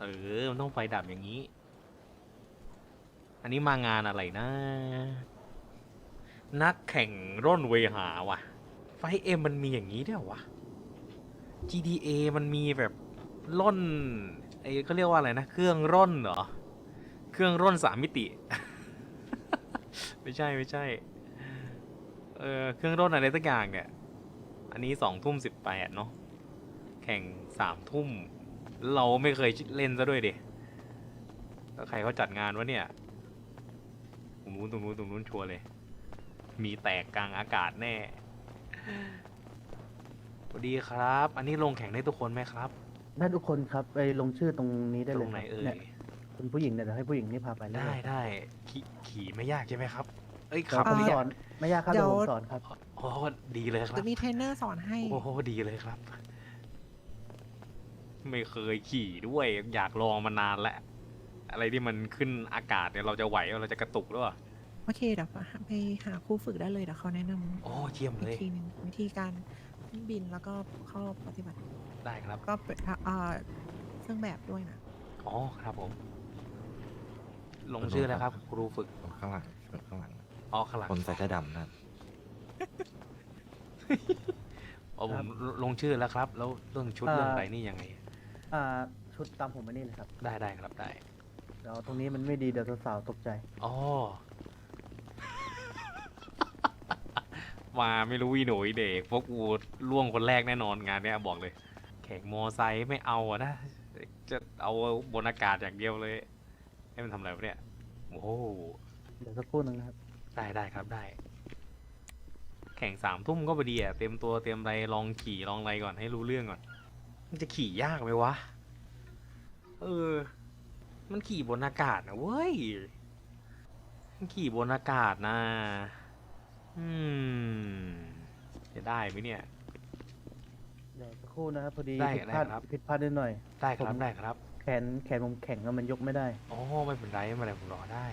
เออ มันต้องไฟดับอย่างนี้ อันนี้มางานอะไรนะ นักแข่งร่อนเวหาว่ะ ไฟเอ็มมันมีอย่างนี้ด้วยวะ GTA มันมีแบบร่อนไอ้เขาเรียกว่าอะไรนะ เครื่องร่อนเหรอ เครื่องร่อนสามมิติ ไม่ใช่ไม่ใช่ เออเครื่องร่อนอะไรสักอย่างเนี่ย อันนี้สองทุ่มสิบแปดเนาะ แข่งสามทุ่ม เราไม่เคยเล่นซะด้วยดิแล้วใครเขาจัดงานวะเนี่ยตรงนู้นตรงนู้นตรงนู้นชัวร์เลย มีแตกกลางอากาศแน่สวัสดีครับ อันนี้ลงแข่งได้ทุกคนไหมครับ ได้ทุกคนครับไปลงชื่อตรงนี้ได้ตเลรยงไหนครับเอ่เนี่ยยคุณผู้หญิงเนี่ยเดี๋ยวให้ผู้หญิงนี่พาไปเลยได้ได้ขี่ขี่ไม่ยากใช่ไหมครับ เอ้ยคขัรับบผมไม่สยาอกนไม่ยากครับเดี๋เดี๋ยยววผมสอนครับ โอ้ดีเลยครับ จะมีเทรนเนอร์สอนให้ โอ้โหดีเลยครับ ไม่เคยขี่ด้วย อยากลองมานานแล้ว อะไรที่มันขึ้นอากาศเนี่ยเราจะไหวเราจะกระตุกหรือเปล่าโอเคเดี๋ยวไปหาครูฝึกได้เลยเดี๋ยวเขาแนะนโอ้เยี่ยมำเลวิยธีหนึงวิธีการบินแล้วก็เข้าปฏิบัติ ได้ครับ ก็เป็นอ่าเครื่องแบบด้วยนะอ๋อครับผม ลงชื่อแล้วครับ ครูฝึกข้างหลังข้างหลังอ๋อข้างหลังคนใส่เสื้อดำนั่นอ๋อผมลงชื่อแล้วครับ แล้วเรื่องชุดอ่าเรื่องอะไรนี่ยังไง อ่าชุดตามผมมานี่เลยครับได้ได้ครับได้เดี๋ยวตรงนี้มันไม่ดีเดี๋ยวสาวๆตกใจ อ๋อ มาไม่รู้วีหนุ่ยเด็กพวกกูล่วงคนแรกแน่นอนงานเนี้ยบอกเลย แข่งมอไซค์ไม่เอาอะนะ จะเอาบนอากาศอย่างเดียวเลย ให้มันทำอะไรวะเนี่ย โอ้โห เดี๋ยวสักครู่หนึงนะครับ ได้ได้ครับได้ แข่งสามทุ่มก็พอดีอะเตรียมตัวเตรียมอะไรลองขี่ลองอะไรก่อนให้รู้เรื่องก่อน มันจะขี่ยากไหมวะ เออ มันขี่บนอากาศนะเว้ย มันขี่บนอากาศนะ อืม จะได้ไหมเนี่ย เดี๋ยวสักครู่นะครับพอดีได้ผิดพลาดได้ครับ ผิดพลาดนิดหน่อย ได้ครับผมได้ครับ แขนแขนผมแข็งแล้วมันยกไม่ได้ อ๋อไม่เป็นไรไม่เป็นไรผมรอได้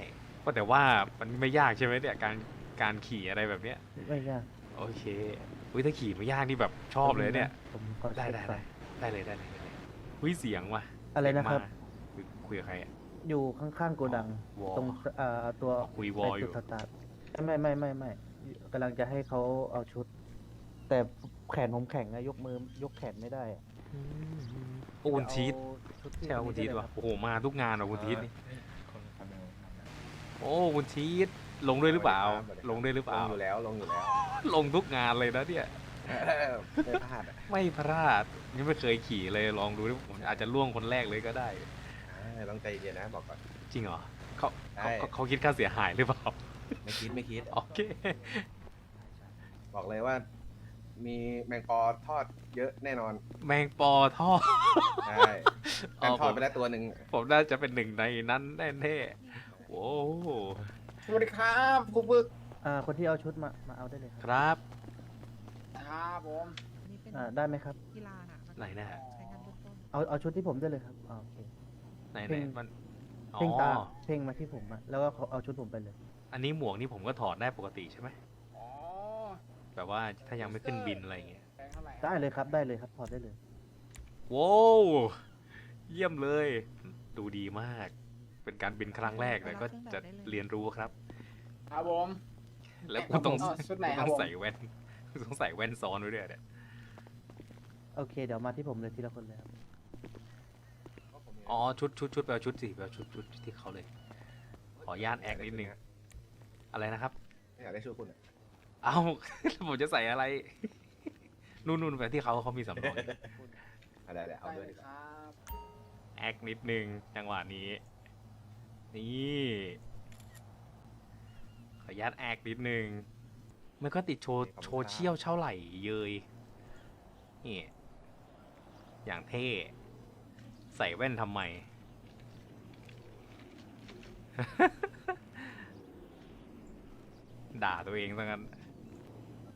ก็แต่ว่ามันไม่ยากใช่ไหมเนี่ยการการขี่อะไรแบบเนี้ย ไม่ยากโอเคอุ้ยถ้าขี่ไม่ยากนี่แบบชอบเลยเนี่ย ผมขอได้เช็คได้ก่อได้น ได้เลยได้เลยได้เลยอุ้ยเสียงว่ะอะไรนะครับ เสียงมาคุยคุยกับใครอะอยู่ข้างๆโกดัง วอลตรงเอ่อตัวคุยวอลอยู่ใส่จุดสตาร์ทไม่ไม่ไม่ไม่กำลังจะให้เขาเอาชุด แต่แขนผมแข็งอะยกมือยกแขนไม่ได้อะโอ้คุณทีทเอาชุดที่ใช่คุณทีทได้เลยวะครับโอ้โหมาทุกงานเหรอคุณทีทนี่โอ้คุณทีทลงด้วยหรือเปล่า ลงด้วยหรือเปลล่างอยู่แล้วลงอยู่แล้ว ลงทุกงานเลยนะเนี่ย ไม่พลาดอะไม่พลาดนี่ไม่เคยขี่เลยลองดูดิผมอาจจะล่วงคนแรกเลยก็ได้อ่าต้องใจเย็นนะบอกก่อน จริงเหรอเขาเขาใช่ เขาเขาคิดค่าเสียหายหรือเปล่า ไม่คิดไม่คิด โอเค บอกเลยว่า มีแมงปอทอดเยอะแน่นอนแมงปอทอดใช่แมงทอดไปแล้วตัวหนึ่งผมน่าจะเป็นหนึ่งในนั้นแน่ๆโอ้โหสวัสดีครับครูฝึกอ่าคนที่เอาชุดมา มาเอาได้เลยครับรับ ครับผมอันนี้เป็นอ่าได้ไหมครับ กีฬาน่ะมัไหนนะใช้งานเบื้องต้นเอาเอาชุดที่ผมได้เลยครับอ่าโอเค ไหนเพ่ไหนงมันอ๋เพ่งตาอเพ่งมาที่ผมอะแล้วก็เขาเอาชุดผมไปเลย อันนี้หมวกนี่ผมก็ถอดได้ปกติใช่ไหมอ๋อแบบว่าถ้ายังไม่ขึ้นบินอะไรอย่างเงี้ยแพงเท่าไหร่ได้เลยครับได้เลยครับถอดได้เลย โว้วเยี่ยมเลย ดูดีมาก เป็นการบินครั้งแรกแต่ก็จะเรียนรู้ครับ ครับผมแล้วกูต้องอ๋อชุดไหนกูครัต้บองผมใส่แว่น กูต้องใส่แว่นซ้อนไว้ด้วยเนี่ยโอเค เดี๋ยวมาที่ผมเลยทีละคนเลยครับอ๋อชุดชุดชุดไปเอาชุดสิไปเอาชุดชุดที่เขาเลย ขออนุญาตแอคนิดนึงอะไรนะครับไม่อยากได้ช่วยคุณอะเอ้า ผมจะใส่อะไร นู่นนู่นไปที่เขาเขามีสำรองอะได้ได้เอาด้วยดีกว่าแอคนิดนึงจังหวะนี้ นี่ ขออนุญาตแอคนิดนึง มันก็ติดโชว์โชว์เชี่ยวเช่าไหลเยยนี่อย่างเท่ ใส่แว่นทำไม ด่าตัวเองซะงั้น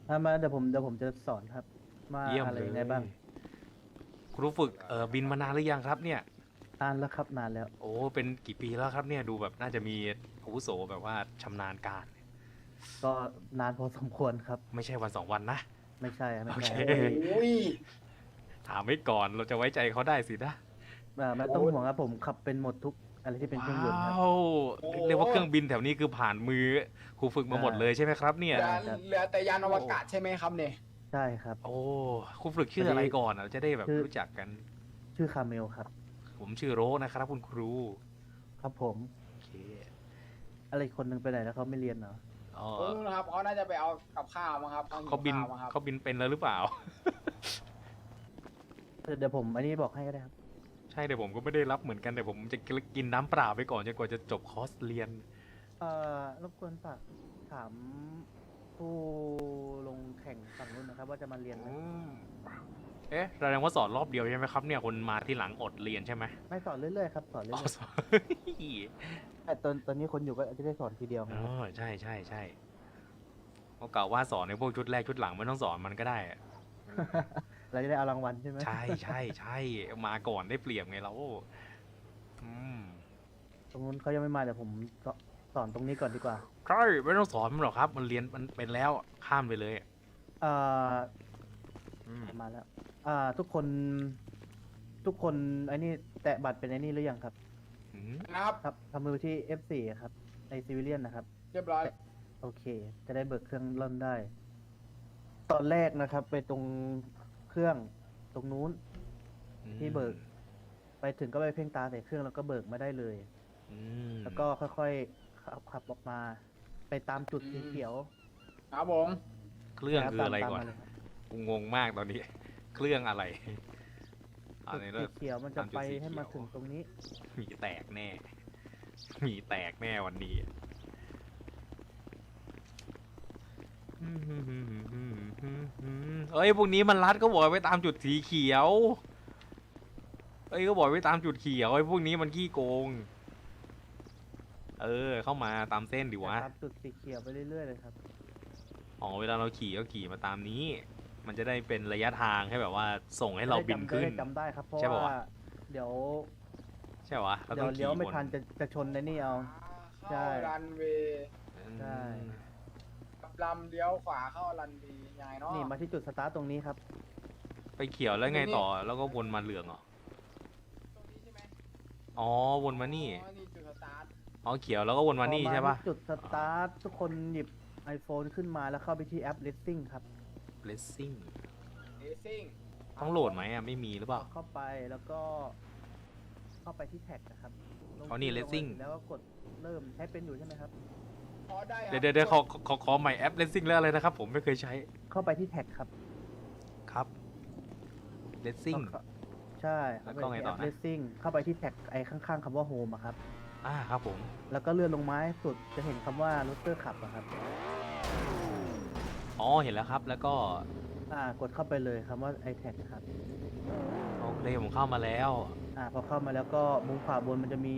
มามาเดี๋ยวผมเดี๋ยวผมจะสอนครับว่าเยี่ยมอะไรเลยยังไงบ้างครูฝึกเออบินมานานหรือยังครับเนี่ย นานแล้วครับนานแล้ว โอ้ เป็นกี่ปีแล้วครับเนี่ย ดูแบบน่าจะมีอาวุโสแบบว่าชำนาญการ ก็นานพอสมควรครับ ไม่ใช่วันสองวันนะ ไม่ใช่ไม่โอเคใช่โอ้ย ถามไว้ก่อนเราจะไว้ใจเขาได้สินะอ่าไม่ต้องห่วงครับผมขับเป็นหมดทุกอะไรที่เป็นเครื่องยนต์ครับ ว้าวเรียกว่าเครื่องบินแถวนี้คือผ่านมือครูฝึกมาหมดเลยใช่ไหมครับ เนี่ย เหลือเหลือแต่ยานอวกาศใช่ไหมครับเนี่ย ใช่ครับ โอ้ครูฝึกชื่ออะไรก่อนอะจะได้แบบชื่อ รู้จักกัน ชื่อคาเมลครับ ผมชื่อโรสนะครับ คุณครูครับผมโอเคอะไรอีกคนหนึงไปไหนแล้วเขาไม่เรียนเหรอ อ๋อโอ้นู่นนะครับเขาน่าจะไปเอากับข้าวมั้งครับอเขาบินข้วมั้งครับเขาบินเป็นแล้วหรือเปล่า เดี๋ยวผมอันนี้บอกให้ก็ได้ครับ ใช่แต่ผมก็ไม่ได้รับเหมือนกันแต่ผมจะกินน้ำเปล่าไปก่อนจนกว่าจะจบคอร์สเรียน เอ่อรบกวนฝากถามผู้ลงแข่งฝั่งนู้นนะครับ ว่าจะมาเรียนไหมอืม เอ๊ะแสดงว่าสอนรอบเดียวใช่ไหมครับเนี่ยคนมาที่หลังอดเรียนใช่ไหมไม่สอนเรื่อยๆครับสอนเรื่อ๋ออยสอน ๆแต่ตอนตอนนี้คนอยู่ก็จะได้สอนทีเดียวไง อ๋ครับอใช่ใช่ใช่เขากล่าวว่าสอนในพวกชุดแรกชุดหลังไม่ต้องสอนมันก็ได้อะ เราจะได้เอารางวัลใช่ไหมใช่ใช่ใช่มาก่อนได้เปรียบไงเราอืมตรงนู้นเขายังไม่มาเดี๋ยวผมสสอนตรงนี้ก่อนดีกว่าใช่ไม่ต้องสอนมันหรอกครับ มันเรียนมันเป็นแล้วข้ามไปเลย เอ่อ อืมมาแล้ว อ่า ทุกคน ทุกคนไอ้นี่แตะบัตรเป็นไอ้นี่หรือยังครับ อืมนะครับ ครับทำมือที่ F4 อะครับในซีวิเลียนนะครับ เรียบร้อย โอเค จะได้เบิกเครื่องร่อนได้ ตอนแรกนะครับ ไปตรงเครื่องตรงนู้น ที่เบิก ไปถึงก็ไปเพ่งตาใส่เครื่องแล้วก็เบิกมาได้เลย อืมแล้วก็ค่อยๆขับขับออกมา ไปตามจุดสีเขียวครับผมเครื่องนะบคืออะไรตามก่อนมาเลยครับ กูงงมากตอนนี้ เครื่องอะไรอันจุดนี้สีเริ่ม เขียวมันจะตามจุดไปสีให้มาเขียว ถึงตรงนี้ มีแตกแน่ มีแตกแน่วันนี้เอ้ยพวกนี้มันรัดก็บอกให้ไปตามจุดสีเขียว เอ้ยก็บอกให้ไปตามจุดเขียวไอ้พวกนี้มันขี้โกง เออ เข้ามาตามเส้นดิวะ ตามจุดสีเขียวไปเรื่อยๆเลยครับ อ๋อเวลาเราขี่ก็ขี่มาตามนี้ มันจะได้เป็นระยะทางให้แบบว่าส่งให้เราบินขึ้นจะได้จำได้ครับเพราะใช่ปะวะ ว่าเดี๋ยวใช่ปะเราเดี๋ต้ยอวงเลี้ยวขี่ไม่วนทันจะจะชนในนี่เอา ใช่ เข้ารันเวย์ใช่ลำเลี้ยวขวาเข้ารันเวย์ยังไงเนาะ นี่มาที่จุดสตาร์ทตรงนี้ครับ ไปเขียวแล้วไงต่อแล้วก็วนมาเหลืองเหรอตรงนี้ใช่ไหมอ๋อวนมานี่อ๋อนี่จุดสตาร์ทอ๋อเขียวแล้วก็วนมานี่พอใช่ปะที่จุดสตาร์ททุกคนหยิบ iPhone ขึ้นมาแล้วเข้าไปที่แอป Racing ครับ blessing เอซิ่งต้องโหลดไหมอะ ไม่มีหรือเปล่า เข้าไปแล้วก็ เข้าไปที่แท็กนะครับลงอ๋อนี่ชื่ Racing แล้วก็กดเริ่มใช้เป็นอยู่ใช่ไหมครับ พอได้ครับเดี๋ยวเดี๋ยวเดี๋ยวขอขอขอขอใหม่แอป blessing แล้วอะไรนะครับ ผมไม่เคยใช้เข้าไปที่แท็กครับครับ blessing เข้าใช่เข้าไปแล้วก็ไงที่ต่แออปนะ Racing เข้าไปที่แท็กไอ้ข้างๆคำว่า Home อะครับ อ่าครับผม แล้วก็เลื่อนลงมาให้สุดจะเห็นคำว่ารถเตอร์ขับอะครับ อ๋อเห็นแล้วครับ แล้วก็อ่ากดเข้าไปเลยคำว่า i t a g ครับ โอเคผมเข้ามาแล้ว อ่าพอเข้ามาแล้วก็มุมขวาบนมันจะมี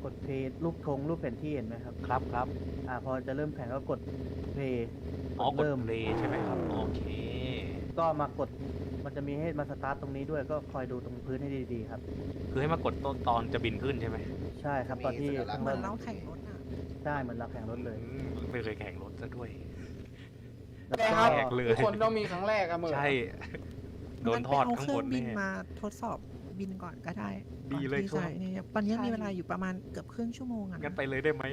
กดเพย์รูปธงรูปแผนที่เห็นไหมครับ ครับครับอ่าพอจะเริ่มแข่งก็กดเพย์อ๋อกดเริ่มเพลย์ใช่ไหมครับ โอเค ก็มากดมันจะมีให้มาสตาร์ทตรงนี้ด้วยก็คอยดูตรงพื้นให้ดีๆครับ คือให้มากดต้นตอนจะบินขึ้นใช่ไหมใช่ครับตอนที่ข้างเหมืล่าอนงเราแข่งรถอะ ใช่เหมือนเราแข่งรถเลย อืมไม่เคยแข่งรถซะด้วย แล้วใช่ก็ครับแขกเลย ทุกคนต้องมีครั้งแรกอะเหมือน ใช่ โดนทอดงั้ข้างไปเเครื่บนบินแน่ มาทดสอบบินก่อนก็ได้ดีเลยก่อนที่ครับจะเนี่ยตอนนี้มีเวลาอยู่ประมาณเกือบครึ่งชั่วโมงอะ งั้นนะไปเลยได้ไหม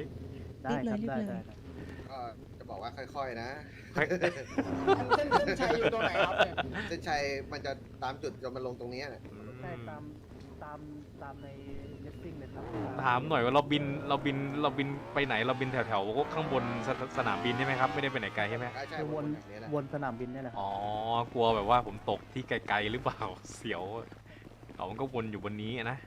ได้ครับรีบเลย ได้รีบเลยได้ก็จะบอกว่าค่อยๆนะเส้นเส้นชัยอยู่ตรงไหนครับเนี่ยเส้นชัยมันจะตามจุดจนมันลงตรงเนี้ยน่ะใช่ตามตามตามใน ถามหน่อยว่าเราบินเราบินเราบินไปไหนเราบินแถวๆข้างบนสนสนามบินใช่ไหมครับไม่ได้ไปไหนไกลใช่ไหมใช่ใช่คือวนแบบนี้แหละวนสนามบินเนี่ยแหละครับอ๋อกลัวแบบว่าผมตกที่ไกลๆหรือเปล่า เสียวเขามันก็วนอยู่บนนี้นะ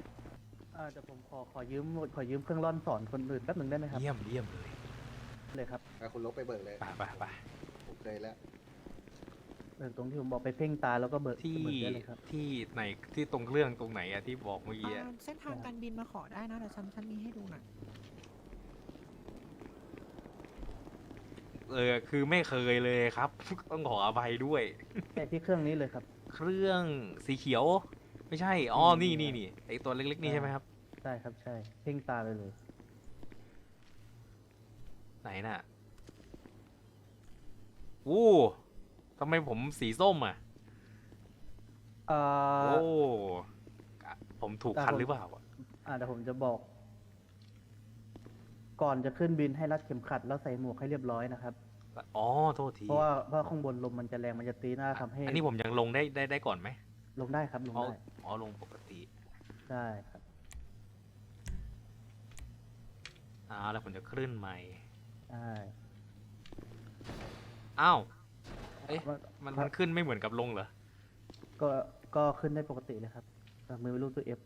อ่าเดี๋ยวผมขอขอยืมขอยืมเครื่องร่อนสอนคนอื่นแป๊บหนึ่งได้ไหมครับเยี่ยมเยี่ยมเลยเลยครับแล้วคุณลบไปเบิกเลย ไปไปไปผมเคยแล้ว เออตรงที่ผมบอกไปเพ่งตาแล้วก็เบิกที่เบิกได้เลยครับ ที่ไหนที่ตรงเครื่องตรงไหนอะที่บอกเมื่อกี้อะอ่าเส้นทางการบินมาขอได้นะเดี๋ยวฉันฉันมีให้ดูหน่อยเออคือไม่เคยเลยครับ ต้องขออภัยด้วย แต่ที่เครื่องนี้เลยครับ เครื่องสีเขียว ไม่ใช่อ๋ออืม นี่นี่นี่ไอตัวเล็กๆนี่ใช่ไหมครับใช่ครับใช่ เพ่งตาไปเลย ไหนน่ะอู้ ทำไมผมสีส้มอะ เอ่อโอ้ผมถูกแต่คันผมหรือเปล่าอะอ่าเดี๋ยวผมจะบอก ก่อนจะขึ้นบินให้รัดเข็มขัด แล้วใส่หมวกให้เรียบร้อยนะครับ อ๋อ โทษที เพราะว่าเพราะข้างบนลมมันจะแรงมันจะตีหน้าทำให้อันนี้ผมยังลงได้ได้ได้ก่อนไหมลงได้ครับลงอ๋อได้อ๋อลงปกติ ได้ครับอ่าแล้วผมจะขึ้นใหม่ ได้อ้าว เอ๊ะว่ามันครัมับนขึ้นไม่เหมือนกับลงเหรอ ก็ก็ขึ้นได้ปกติเลยครับแต่มือเป็นรูปตัวเอฟ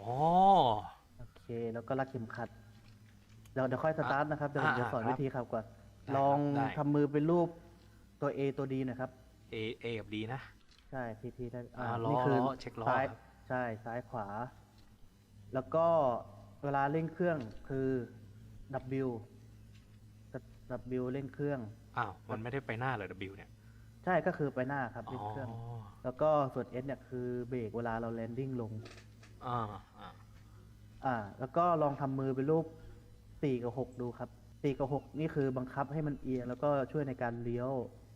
อ๋อ โอเค แล้วก็รัดเข็มขัดเดี๋ยวเดี๋ยวค่อยสตาร์ทนะครับเดี๋ยวผมจะอ่าสอนครับวิธีขับก่อนได้ลองได้ ทำมือเป็นรูปตัว A ตัว D หนะครับ A A กับ D นะ ใช่ทีทีได้อ่าล้อนี่คือล้อเช็คล้อซ้ายครับ ใช่ซ้ายขวา แล้วก็เวลาเร่งเครื่องคือ W W เร่งเครื่อง อ้าวมันไม่ได้ไปหน้าเลย W เนี่ยใช่ก็คือไปหน้าครับอ๋เร่งเครื่องอแล้วก็ส่วน S เนี่ยคือเบรกเวลาเราแลนดิ้งลง อ่าอ่าอ่า แล้วก็ลองทำมือเป็นรูปสี่กับหกดูครับสี่กับหกนี่คือบังคับให้มันเอียงแล้วก็ช่วยในการเลี้ยว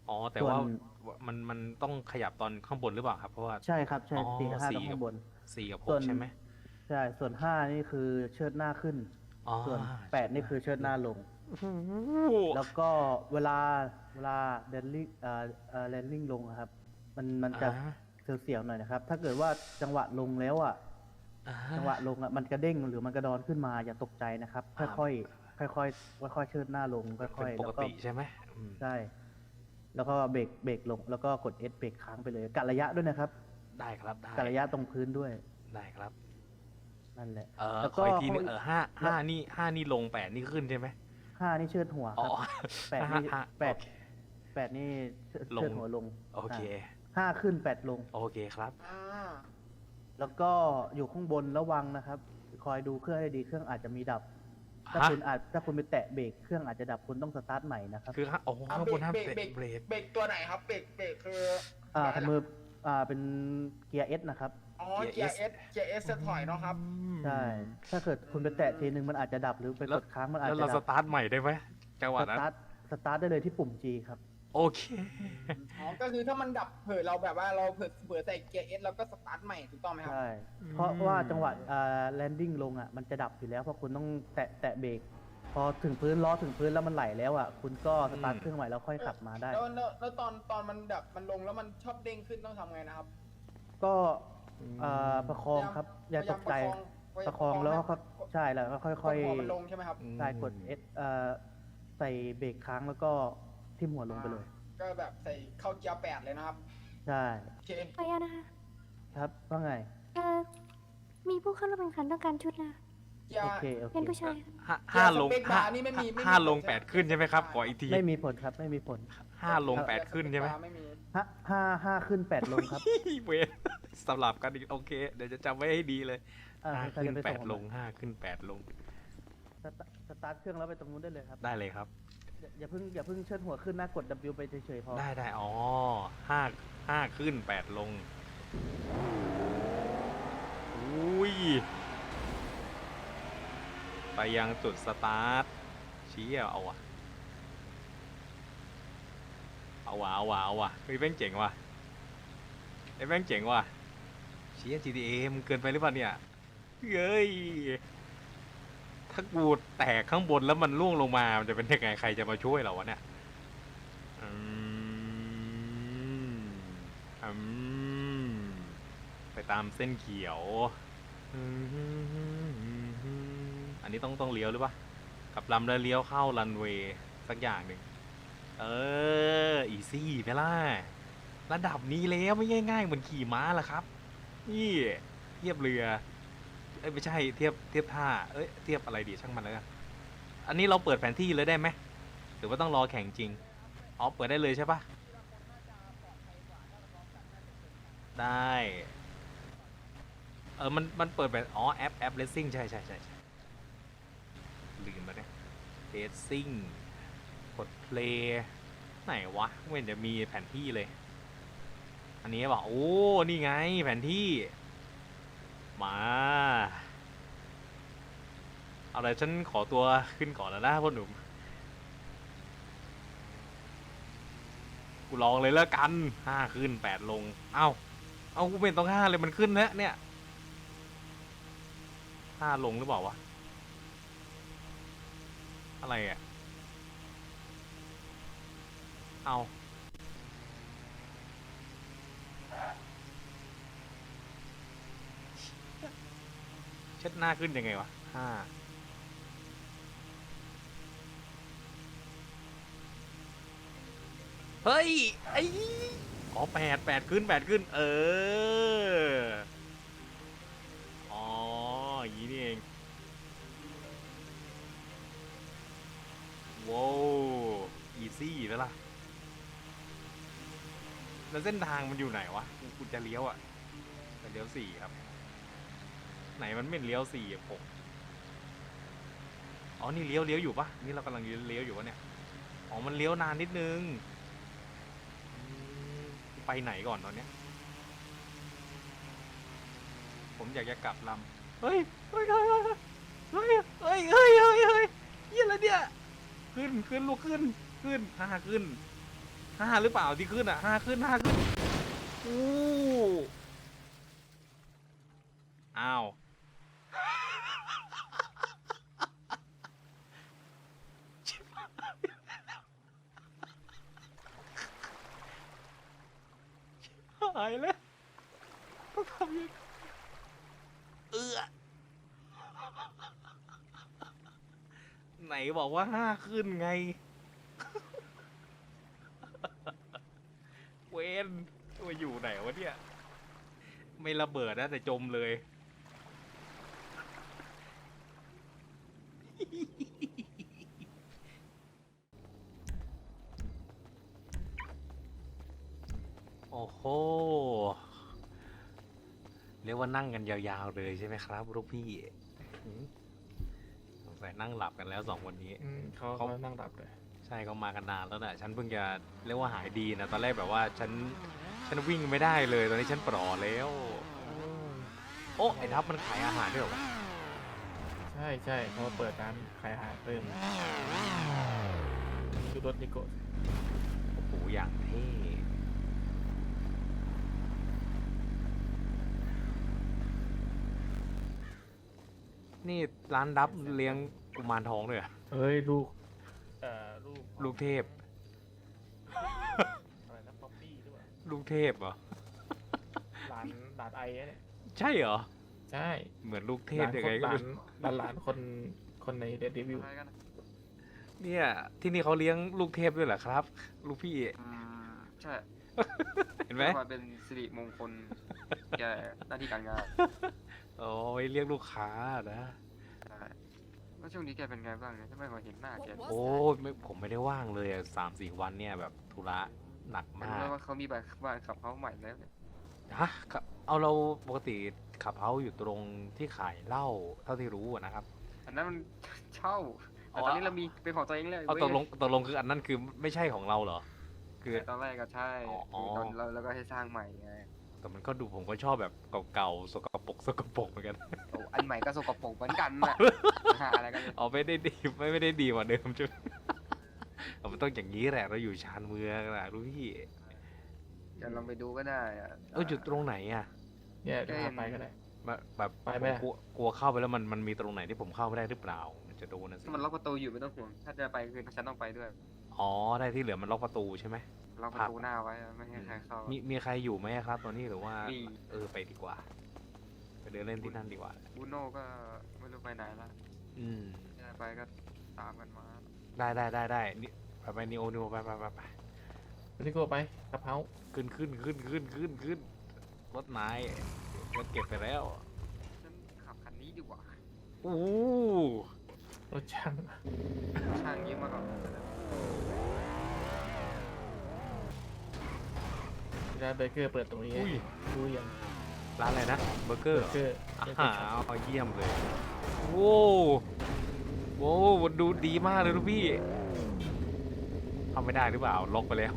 อ๋อ แต่ส่วนว่ามันมันต้องขยับตอนข้างบนหรือเปล่าครับเพราะว่าใช่ครับใช่อ๋อสี่กับห้าสี่ต้องกับข้างบนสี่กับหส่กวนใช่ไหมใช่ส่วนห้านี่คือเชิดหน้าขึ้นอ๋อส่วนแปดนี่คือเชิดหน้าลงโอ้โห แล้วก็เวลาเวลาแลนดิ้งเอ่อเอ่อแลนดิ้งลงอะครับ มันมันจะอ่า เสียวๆหน่อยนะครับ ถ้าเกิดว่าจังหวะลงแล้วอะ อ่า จังหวะลงอะมันกระเด้งหรือมันกระดอนขึ้นมาอย่าตกใจนะครับอ่าค่อยๆค่อยๆค่อยๆเชิดหน้าลงค่เป็อยนๆปแล้กวก็ติใช่ไหมอืมใช่แล้วก็เบรกเบรกลง แล้วก็กด S เบรกค้างไปเลยกะระยะด้วยนะครับได้ครับได้กะระยะตรงพื้นด้วยได้ครับ นั่นแหละ เออแล้วขก็ออีกทีนึงข้อเออห้าห้านี่ห้านี่ลงแปดนี่ขึ้นใช่ไหม ห้านี่เชิดหัวคอ๋อรับแปดห้านี่ห้าแปดโอเคแปดนี่เชิดลง เชิดหัวลงโอเคาห้าขึ้นแปดลง โอเคครับ อ่าแล้วก็อยู่ข้างบนระวังนะครับ คอยดูเครื่องให้ดีเครื่องอาจจะมีดับ ถ้าฮะ คุณอาจถ้าคุณไปแตะเบรกเครื่องอาจจะดับคุณต้องสตาร์ทใหม่นะครับคือข้างโอ้โหอะข้างบนห้ามเบรกเตะเบรกเบรกเบรกตัวไหนครับ เบรกเบรกคืออ่าไหนทำมือ อ่าเป็นเกียร์เอสนะครับอ๋อเกียร์เอสเกียร์เอสจะถอยเนาะครับ ใช่ถ้าเกิดคุณไปแตะทีนึงมันอาจจะดับหรือไปแล้กวดค้างมันอาจแล้วจะเราสดับตาร์ทใหม่ได้ไหมจังหวะสนั้น ตาร์ทสตาร์ทได้เลยที่ปุ่ม G ครับ โอเค อ๋อ ก็คือถ้ามันดับเผื่อเราแบบว่าเราเผื่อเผื่อใส่เกียร์เอสแล้วก็สตาร์ทใหม่ถูกต้องไหมครับ ใช่ เพราะว่าจังหวะอ่าแลนดิ้งลงอะมันจะดับอยู่แล้วเพราะคุณต้องแตะแตะเบรก พอถึงพื้นล้อถึงพื้นแล้วมันไหลแล้วอะ คุณก็สตาร์ทอืมเครื่องใหม่แล้วค่อยขับมาได้ แล้วแล้วแล้วตอนตอนมันดับมันลงแล้วมันชอบเด้งขึ้นต้องทำไงนะครับก็อ่าประคองครับ อย่าตกใจ พยายามประคองแล้วก็ใช่แล้วก็ค่ค่ออยยๆ หัวมันลงใช่ไหมครับๆใช่กด S เอ่อใส่เบรกค้างแล้วก็ทิ่มหัวลงไปเลย ก็แบบใส่เข้าเกียร์แปดเลยนะครับใช่ โอเคขออนุญาตนะคะ ครับว่าไง เอ่อมีผู้เข้าร่วมแข่งขันต้องการชุดนะเกีย โอร์เคโอเคเป็นผู้ชายห้าห้าลงสเปคห้าบาร์นี่ไม่มีไม่มีห้าลงผลใช่ไหมแปดขึ้นใช่ไหมครับขออีกทีไม่มีผลครับไม่มีผลห้าลงแปดขึ้นใช่ไหมไม่มีห้าห้าห้าขึ้นแปดลงครับเวรสลับกันอีกโอเค เดี๋ยวจะจำไว้ให้ดีเลยอ่าห้าใครขึ้จะนไปแปส่ดงลงห้าขึ้นแปดลง สตาสตาร์ทเครื่องแล้วไปตรงนู้นได้เลยครับ ได้เลยครับ อย่าอย่าเพิ่งอย่าเพิ่งเชิดหัวขึ้นนะกด W ไปเฉยๆพอได้ได้อ๋อห้าห้าขึ้นแปดลงอุ้ยไป ยังจุดสตาร์ทชี้อะเอาวะเอาวะเอาวะเอาวะเฮ้ยแม่งเจ๋งว่ะไอ้แม่งเจ๋งว่ะเชี้ GTA มันเกินไปหรือเปล่าเนี่ยเฮ้ยถ้ากูแตกข้างบนแล้วมันล่วงลงมามันจะเป็นยังไงใครจะมาช่วยเราวะเนี่ยอืมอืมไปตามเส้นเขียวอืม อันนี้ต้องต้องเลี้ยวหรือปะกลับลำแล้วเลี้ยวเข้ารันเวย์สักอย่างหนึ่งเอออีซี่ไปล่ะระดับนี้แล้วไม่ง่ายๆเหมือนขี่ม้าละครับนี่เทียบเรือเอ้ยไม่ใช่เทียบเทียบท่าเอ้ยเทียบอะไรดีช่างมันแล้วกันอันนี้เราเปิดแผนที่เลยได้ไหมหรือว่าต้องรอแข่งจริงอ๋อเปิดได้เลยใช่ปะได้เออมันมันเปิดแบบอ๋อแอปแอปเลสซิ่งใช่ใช่ใช่ใช่ ลืมแล้วเนี่ยเลสซิ่งกดเพลย์ไหนวะไม่เห็นจะมีแผนที่เลย อันนี้บอกโอ้ นี่ไงแผนที่ มาเอาเลยฉันขอตัวขึ้นก่อนแล้วนะพ่อหนุ่ม กูลองเลยแล้วกันห้าขึ้นแปดลง เอ้า เอากูเป็นต้องห้าเลยมันขึ้นแล้วเนี่ยห้าลงหรือเปล่าวะ อะไรอะ เอาเช็ดหน้าขึ้นยังไงวะห้าเฮ้ย ไอ้อ๋อแปดแปดขึ้นแปดขึ้น เออ อ๋ออย่างนี้นี่เอง ว้าวอีซี่แล้วล่ะแล้วเส้นทางมันอยู่ไหนวะกูจะเลี้ยวอะจะเลี้ยวสี่ครับ ไหนมันไม่เลี้ยวสี่อะผมอ๋อ นี่เลี้ยวเลี้ยวอยู่ปะนี่เรากำลังเลี้ยวอยู่วะเนี่ย อ๋อ มันเลี้ยวนานนิดนึง ไปไหนก่อนตอนเนี้ย ผมอยากจะกลับลำเฮ้ย เฮ้ยเฮ้ย เฮ้ย เฮ้ย เฮ้ย เฮ้ยเยี่ยอะไรเนี่ย ขึ้นขึ้นลูกขึ้นขึ้นห้าขึ้นห้าหรือเปล่าที่ขึ้นอะห้าขึ้นห้าขึ้นอู้อ้าว หายแล้วต้องทำยังไงเออไหน บอกว่าห้าขึ้นไง เวนมาอยู่ไหนวะเนี่ย ไม่ระเบิดนะแต่จมเลย โอ้โห เรียกว่านั่งกันยาวๆเลยใช่ไหมครับลูกพี่หืม สงสัยนั่งหลับกันแล้วสองคนนี้ อืมเขาเขา เขานั่งดับเลย ใช่เขามากันนานแล้วนะฉันเพิ่งจะเรียกว่าหายดีนะตอนแรกแบบว่าฉันฉันวิ่งไม่ได้เลยตอนนี้ฉันปลอแล้ว โอ้ไอ้ทับมันขายอาหารด้วยเหรอวะใช่ใช่เขาเปิดร้านขายอาหารเพิ่มดูรถนิโกะโอ้โหอย่างเท่ นี่ร้านดับเลี้ยงกุมารทองด้วยเหรอเฮ้ยลูกเอ่อลูกลูกเทพ อะไรนะป๊อปปี้หรือเปล่าลูกเทพเหรอ หลานหลานไอ้เนี่ยใช่เหรอ ใช่เหมือนลูกเทหพลานยังคไงนก็หลานไม่รู้หลานหลานคนคนในเดดวิวเนี่ย ที่นี่เขาเลี้ยงลูกเทพด้วยเหรอครับ ลูกพี่ อืมใช่เห็นไหมพื่อความเป็นสิริมงคลแก่หน้าที่การงาน โอ้ยเรียกลูกค้านะ ใช่แล้วช่วงนี้แกเป็นไงบ้างเนี่ยทำไมขอเห็นหน้าแกโอ้ยไม่ผมไม่ได้ว่างเลยอะสามสี่วันเนี่ยแบบธุระหนักเห็นมากว่าเขามีแบบบ้านขับเขาใหม่แล้วเนี่ยฮะครับเอาเราปกติขับเฮาอยู่ตรงที่ขายเหล้าเท่าที่รู้อะนะครับ อันนั้นมัน เช่าอ๋แต่อตอนนี้เรามีเป็นของตัวเองเลยเอาว้ยตกลงตกลงคืออันนั้นคือไม่ใช่ของเราเหรอ คือตอนแรกก็ใช่อ๋ออ๋อตอนเราเราก็ให้สร้างใหม่ไง แต่มันก็ดูผมก็ชอบแบบเก่าๆสกปรกสกปรกเหมือนกัน โอ้อันใหม่ก็สกปรกเหมือนกันน่ะ หาอะไรกันเนี่ยเอาไม่ได้ดีไม่ไม่ได้ดีกว่าเดิมใช่ไหม เอามันต้องอย่างนี้แหละ เราอยู่ชานเมืองนะรู้พี่ เดี๋ยวเราไปดูก็ได้อะ เอออยู่ตรงไหนอะเนี่ยเดี๋ยวพาไปก็ได้ แบบแบบไปไหม ผมกลัวกลัวเข้าไปแล้วมันมันมีตรงไหนที่ผมเข้าไม่ได้หรือเปล่า มันจะโดนนะสิถ้ามันล็อกประตูอยู่ไม่ต้องห่วง ถ้าจะไปคือฉันต้องไปด้วย อ๋อได้ที่เหลือมันล็อกประตูใช่ไหม ล็อกประตูหน้าไว้ไม่ให้ใครเข้ามีมีใครอยู่ไหมครับ ตอนนี้หรือว่ามีเออไปดีกว่า ไปเดินเล่นที่นั่นดีกว่าบูโน่ก็ไม่รู้ไปไหนละอืมจะไปก็ตามกันมา ได้ได้ได้ได้นี่ไปไปนิโอนิโอไปไปไปไปนิโกะไปกระเพราขึ้นขึ้นขึ้นขึ้นขึ้นขึ้นรถนายรถเก็บไปแล้วฉันขับคันนี้ดีกว่าอู้รถช่างช่างยืมมาก่อน ร้านเบเกอร์เปิดตรงนี้อุ้ยรู้ยังร้านอะไรนะเบอร์เกอเบร์อร์เกอร์อาไม่หาใช่รเอาเยี่ยมเลยโว้วโว้วดูดีมากเลยลูกพี่ทำไม่ได้หรือเปล่าล็อกไปแล้ว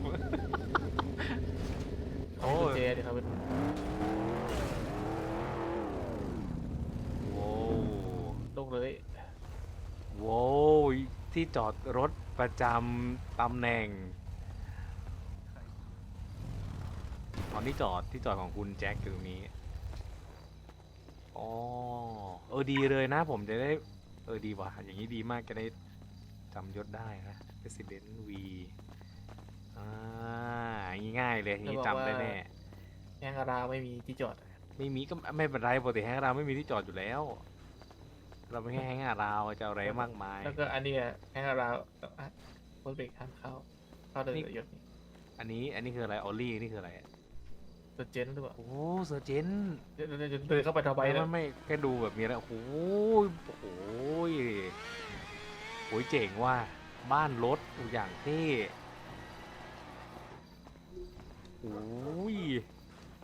เขาเป็นกุญแจเดี๋ยวเขาเป็นโว้วโลกเลยโว้วที่จอดรถประจำตำแหน่ง อ๋อนี่จอดที่จอดของคุณแจ็คอยู่ตรงนี้อ๋อเออดีเลยนะ ผมจะได้ เออดีว่ะอย่างนี้ดีมากจะได้จำยศได้นะ President V อ่าอย่างงี้ง่ายเลยอย่างนี้จำได้แน่แองการาไม่มีที่จอด ไม่มีก็ไม่เป็นไรปกติแฮงก์ราวไม่มีที่จอดอยู่แล้ว เราไม่แค่แฮงก์ราวจะเอาอะไรมากมายแล้วก็อันเนี้ยแองการาโพสเบรกห้ามเข้าเข้าเดินนี่ยศนี่อันนี้อันนี้คืออะไรออลลี่นี่คืออะไร อะตัวเจนหรือเปล่าโอ้เซอร์เจนเดี๋ยวเดี๋ยวเดี๋ยวเดินเข้าไปทำไมไม่นะไม่ไม่แค่ดูแบบมีอะไรโอ้โหโอ้โหโอ้ยเจ๋งว่าบ้านรถอย่างเท่โอ้ย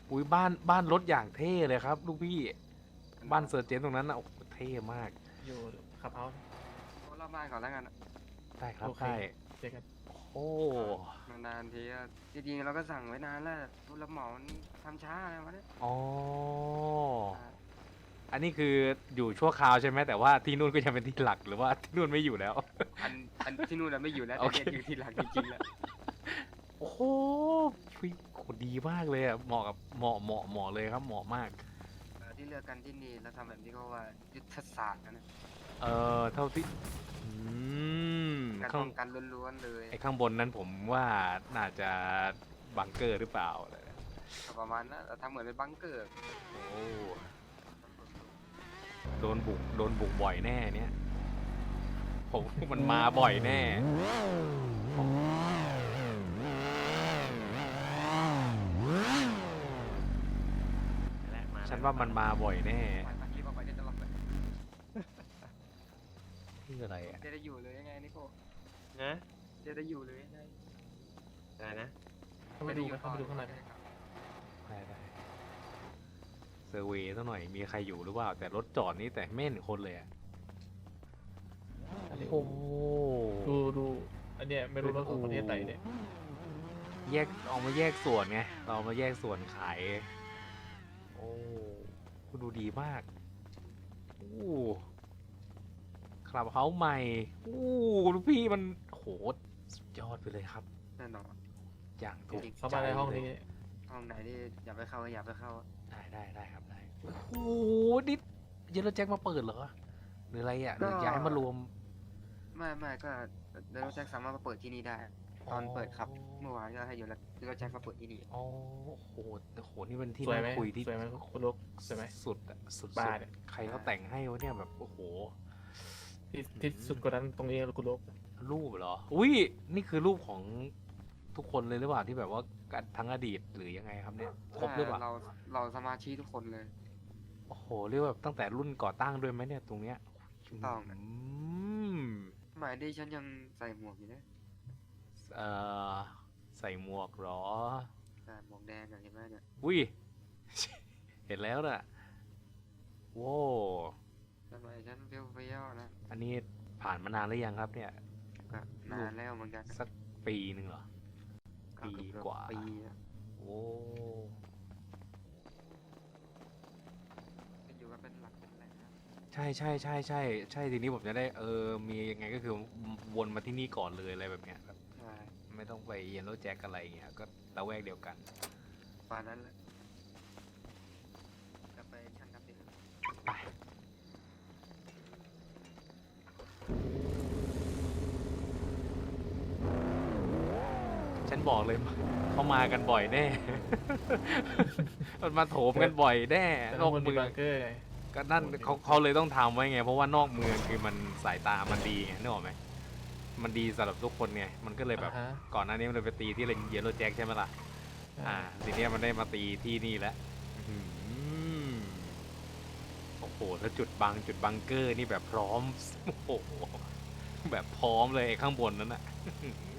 อุ้ยบ้านบ้านรถอย่างเท่เลยครับ ลูกพี่บ้านเซอร์เจนตรงนั้นนะโอ้โหเท่มากอยู่ขับเอาท์โอ้รอบบ้านก่อนแล้วกันอะได้ครับโอเค ได้ เจอกัน โอ้นานๆทีอะจริงๆเราก็สั่งไว้นานแล้วผู้รับเหมามันทำช้าอะไรวะเนี่ยอ๋ออันนี้คืออยู่ชั่วคราวใช่ไหมแต่ว่าที่นู่นก็ยังเป็นที่หลักหรือว่าที่นู่นไม่อยู่แล้ว อันอันที่นู่นเราไม่อยู่แล้วโอแต่เคเนี่ยอยู่ที่หลังจริงๆแล้วโอ้โหชีวิตโหดีมากเลยอะเหมาะกับเหมาะเหมาะเหมาะเลยครับ เหมาะมาก เอ่อที่เลือกกันที่นี่แล้วทำแบบนี้ก็ว่ายุทธศาสตร์นะนะเออเท่าที่อืม การข้าป้งองกันล้วนๆเลยไอ้ข้างบนนั้นผมว่าน่าจะบังเกอร์หรือเปล่าก็ประมาณนั้นเราทำเหมือนเป็นบังเกอร์โอ้โดนบุกโดนบุกบ่อยแน่เนี่ย ผมมันมาบ่อยแน่ฉันว่ามันมาบ่อยแน่ปล่อยปคลิปออกไปเดี๋ยวจะลองไปนี่อะไรอะจะได้อยู่เลยยังไงนิโก้ นะจะได้อยู่เลยยังไงอะไรนะเข้าไปดูไหมเข้าไปดูข้างในไหมได้ได้เซอร์เวย์สักหน่อยมีใครอยู่หรือเปล่า แต่รถจอดนี่แต่ไม่เห็นคนเลยอะโอ้ดูดูอันเนี้ยไม่รู้รถของประเทศไหนเนี่ยแยกเอามาแยกส่วนไงเราเอามาแยกส่วนขาย โอ้คุณดูดีมากโอ้คลับเฮาส์ใหม่โอ้ลูกพี่มัน โหสุดยอดไปเลยครับ แน่นอน อย่างถูกเข้ามาในห้องนี้ใจเลยห้องไหนที่อย่าไปเข้าก็อย่าไปเข้า ได้ได้ได้ครับได้โอ้โหนี่เยลโลแจ็คมาเปิดเหรอหรืออะไรอะหรือก็ย้ายมารวมไม่ไม่ก็เดลแจ็คสามารถมาเปิดที่นี่ได้ ตอนเปิดครับ เมื่อวานก็ให้อยู่แล้วเดลแจ็คมาเปิดที่นี่อ๋อโอ้โหโอ้โหนี่เป็นที่สวยน่าไหมคุยที่สวยไหมคุณลูกสวยไหมสุดอะสุดบ้าๆเนี่ยใครเขาแต่งให้วะเนี่ยแบบโอ้โหที่ที่สุดกว่านั้นตรงนี้คุณลูก รูปเหรอ อุ้ยนี่คือรูปของทุกคนเลยหรือเปล่าที่แบบว่าทั้งอดีตหรือยังไงครับเนี่ยครบหรือเปล่าเราเราสมาชิกทุกคนเลย โอ้โหเรียกว่าแบบตั้งแต่รุ่นก่อตั้งด้วยไหมเนี่ยตรงเนี้ยถูกต้องอืมสมัยที่ฉันยังใส่หมวกอยู่นะเอ่อใส่หมวกเหรอใส่หมวกแดงอะเห็นไหมเนี่ยอุ้ยเห็นแล้วน่ะโว้สมัยฉันเฟี้ยวๆนะ อันนี้ผ่านมานานหรือยังครับเนี่ย ก็นานแล้วเหมือนกันสักปีหนึ่งเหรอ ปีเอบๆกว่า ปีอะโอ้ก็อยู่กันเป็นหลักเป็นแหล่งนะใช่ใช่ใช่ใช่ใช่ทีนี้ผมจะได้เออมียังไงก็คือวนมาที่นี่ก่อนเลยอะไรแบบเนี้ยแบบใช่ไม่ต้องไปเยนโรแจ็คอะไรเงี้ยก็ละแวกเดียวกันป่านนั้นแหละจะไปชั่งน้ำดิไป นบอกเลยเขามากันบ่อยแน่ มันมาโถมกันบ่อยแน่แต่นข้าองกบนมีเมืองบังเกอร์ไง ก็นั่นโอ้โหเขาเขาเลยต้องทำไว้ไง เพราะว่านอกเมืองคือมันสายตามันดีไงนึกออกไหมมันดีสำหรับทุกคนไงมันก็เลยแบบอ่าฮะ ก่อนหน้านี้มันเลยไปตีที่เลนเยลโลแจ็คใช่ไหมล่ะ อ่าทีเนี้ยมันได้มาตีที่นี่แล้วอื้อหือโอ้โหแล้วจุดบังจุดบังเกอร์นี่แบบพร้อม โอ้โหแบบพร้อมเลยไอ้ข้างบนนั้นอะอื้อหือ